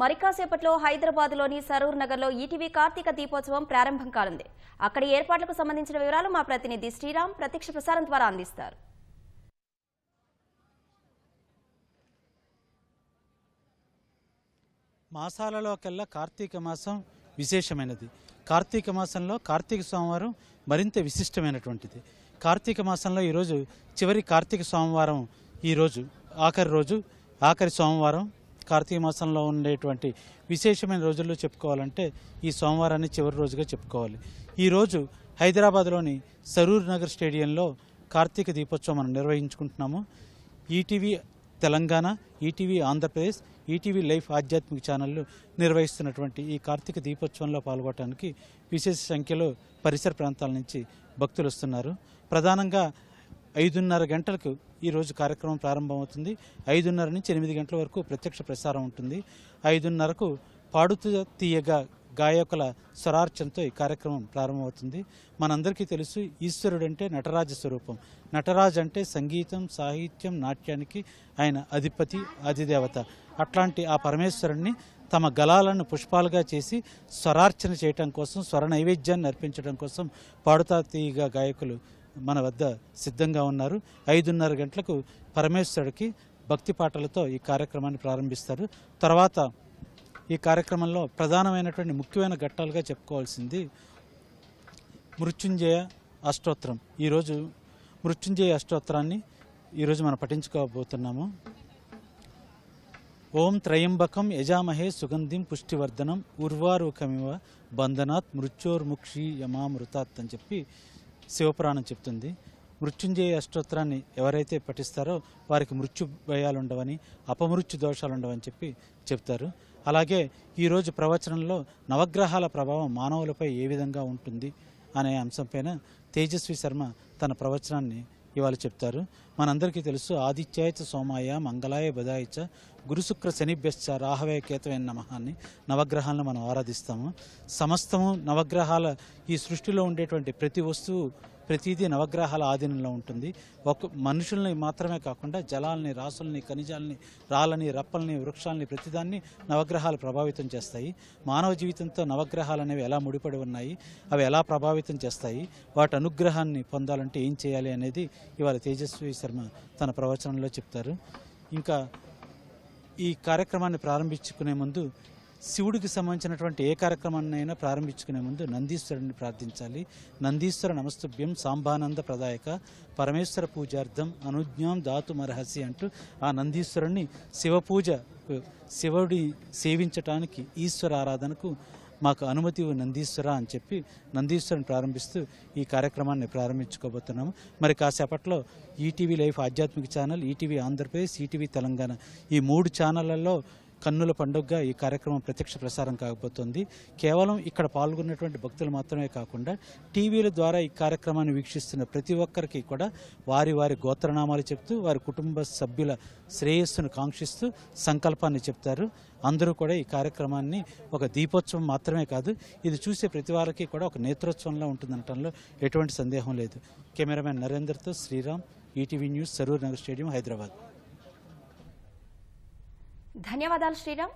మరి కాసేపట్లో హైదరాబాద్లోని సరూర్ నగర్లో ఈటీవీ కార్తీక దీపోత్సవం ప్రారంభం కానుంది. అక్కడి ఏర్పాట్లకు సంబంధించిన వివరాలు మా ప్రతినిధి శ్రీరామ్ ప్రత్యక్ష ప్రసారం ద్వారా అందిస్తారు. మాసాలలోకెల్లా కార్తీక మాసం విశేషమైనది. కార్తీక మాసంలో కార్తీక సోమవారం మరింత విశిష్టమైనటువంటిది. కార్తీక మాసంలో ఈరోజు చివరి కార్తీక సోమవారం ఈరోజు ఆఖరి రోజు ఆఖరి సోమవారం కార్తీక మాసంలో ఉండేటువంటి విశేషమైన రోజుల్లో చెప్పుకోవాలంటే ఈ సోమవారాన్ని చివరి రోజుగా చెప్పుకోవాలి. ఈరోజు హైదరాబాద్లోని సరూర్ నగర్ స్టేడియంలో కార్తీక దీపోత్సవం మనం నిర్వహించుకుంటున్నాము. ETV Telangana ETV Andhra Pradesh ETV life ఆధ్యాత్మిక ఛానళ్ళు నిర్వహిస్తున్నటువంటి ఈ కార్తీక దీపోత్సవంలో పాల్గొనడానికి విశేష సంఖ్యలో పరిసర ప్రాంతాల నుంచి భక్తులు వస్తున్నారు. ప్రధానంగా ఐదున్నర గంటలకు ఈరోజు కార్యక్రమం ప్రారంభమవుతుంది. ఐదున్నర నుంచి ఎనిమిది గంటల వరకు ప్రత్యక్ష ప్రసారం ఉంటుంది. ఐదున్నరకు పాడుతూ తీయగా గాయకుల స్వరార్చనతో ఈ కార్యక్రమం ప్రారంభమవుతుంది. మనందరికీ తెలుసు ఈశ్వరుడు అంటే నటరాజ స్వరూపం. నటరాజ్ అంటే సంగీతం సాహిత్యం నాట్యానికి ఆయన అధిపతి అధిదేవత అట్లాంటి ఆ పరమేశ్వరుణ్ణి తమ గలాలను పుష్పాలుగా చేసి స్వరార్చన చేయటం కోసం స్వర నైవేద్యాన్ని అర్పించడం కోసం పాడుతా తీయగా గాయకులు మన వద్ద సిద్ధంగా ఉన్నారు. ఐదున్నర గంటలకు పరమేశ్వరుడికి భక్తి పాటలతో ఈ కార్యక్రమాన్ని ప్రారంభిస్తారు. తర్వాత ఈ కార్యక్రమంలో ప్రధానమైనటువంటి ముఖ్యమైన ఘట్టాలుగా చెప్పుకోవాల్సింది మృత్యుంజయ అష్టోత్తరం ఈరోజు మృత్యుంజయ అష్టోత్తరాన్ని ఈరోజు మనం పఠించుకోబోతున్నాము. ఓం త్రయంబకం యజామహే సుగంధిం పుష్టివర్ధనం ఉర్వారుకమివ బంధనాత్ మృత్యోర్ముక్షి యమామృతాత్ అని చెప్పి శివపురాణం చెప్తుంది మృత్యుంజయ అష్టోత్తరాన్ని ఎవరైతే పఠిస్తారో వారికి మృత్యు భయాలు ఉండవని అపమృత్యు దోషాలు ఉండవని చెప్పి చెప్తారు. అలాగే ఈరోజు ప్రవచనంలో నవగ్రహాల ప్రభావం మానవులపై ఏ విధంగా ఉంటుంది అనే అంశంపైన తేజస్వి శర్మ తన ప్రవచనాన్ని ఇవాళ చెప్తారు. మనందరికీ తెలుసు ఆదిత్యాయచ సోమాయ మంగళాయ బుధాయచ గురుశుక్ర శనిభ్యశ్చ రాహవే కేతవే నమహాన్ని నవగ్రహాలను మనం ఆరాధిస్తాము. సమస్తము నవగ్రహాల ఈ సృష్టిలో ఉండేటువంటి ప్రతి వస్తువు ప్రతిదీ నవగ్రహాల ఆధీనంలో ఉంటుంది. ఒక మనుషుల్ని మాత్రమే కాకుండా జలాల్ని రాసుల్ని ఖనిజాలని రాళ్ళని రప్పల్ని వృక్షాలని ప్రతిదాన్ని నవగ్రహాలు ప్రభావితం చేస్తాయి. మానవ జీవితంతో నవగ్రహాలు అనేవి ఎలా ముడిపడి ఉన్నాయి అవి ఎలా ప్రభావితం చేస్తాయి వాటి అనుగ్రహాన్ని పొందాలంటే ఏం చేయాలి అనేది ఇవాళ తేజస్వి శర్మ తన ప్రవచనంలో చెప్తారు. ఇంకా ఈ కార్యక్రమాన్ని ప్రారంభించుకునే ముందు శివుడికి సంబంధించినటువంటి ఏ కార్యక్రమాన్ని అయినా ప్రారంభించుకునే ముందు నందీశ్వరుని ప్రార్థించాలి. నందీశ్వర నమస్తుభ్యం సాంబానంద ప్రదాయక పరమేశ్వర పూజార్థం అనుజ్ఞాం దాతుమర్హసి అంటూ ఆ నందీశ్వరుణ్ణి శివపూజ శివుడి సేవించటానికి ఈశ్వర ఆరాధనకు మాకు అనుమతి నందీశ్వర అని చెప్పి నందీశ్వరుని ప్రారంభిస్తూ ఈ కార్యక్రమాన్ని ప్రారంభించుకోబోతున్నాము. మరి కాసేపట్లో ఈటీవీ లైఫ్ ఆధ్యాత్మిక channel ETV Andhra Pradesh ETV Telangana ఈ మూడు ఛానళ్ళలో కన్నుల పండుగగా ఈ కార్యక్రమం ప్రత్యక్ష ప్రసారం కాకపోతుంది కేవలం ఇక్కడ పాల్గొన్నటువంటి భక్తులు మాత్రమే కాకుండా టీవీల ద్వారా ఈ కార్యక్రమాన్ని వీక్షిస్తున్న ప్రతి ఒక్కరికి కూడా వారి వారి గోత్రనామాలు చెప్తూ వారి కుటుంబ సభ్యుల శ్రేయస్సును కాంక్షిస్తూ సంకల్పాన్ని చెప్తారు. అందరూ కూడా ఈ కార్యక్రమాన్ని ఒక దీపోత్సవం మాత్రమే కాదు ఇది చూసే ప్రతి వారికి కూడా ఒక నేత్రోత్సవంలో ఉంటుందనటంలో ఎటువంటి సందేహం లేదు. Cameraman నరేందర్తో Sriram ETV news Saroor Nagar stadium Hyderabad. ధన్యవాదాలు శ్రీరామ్.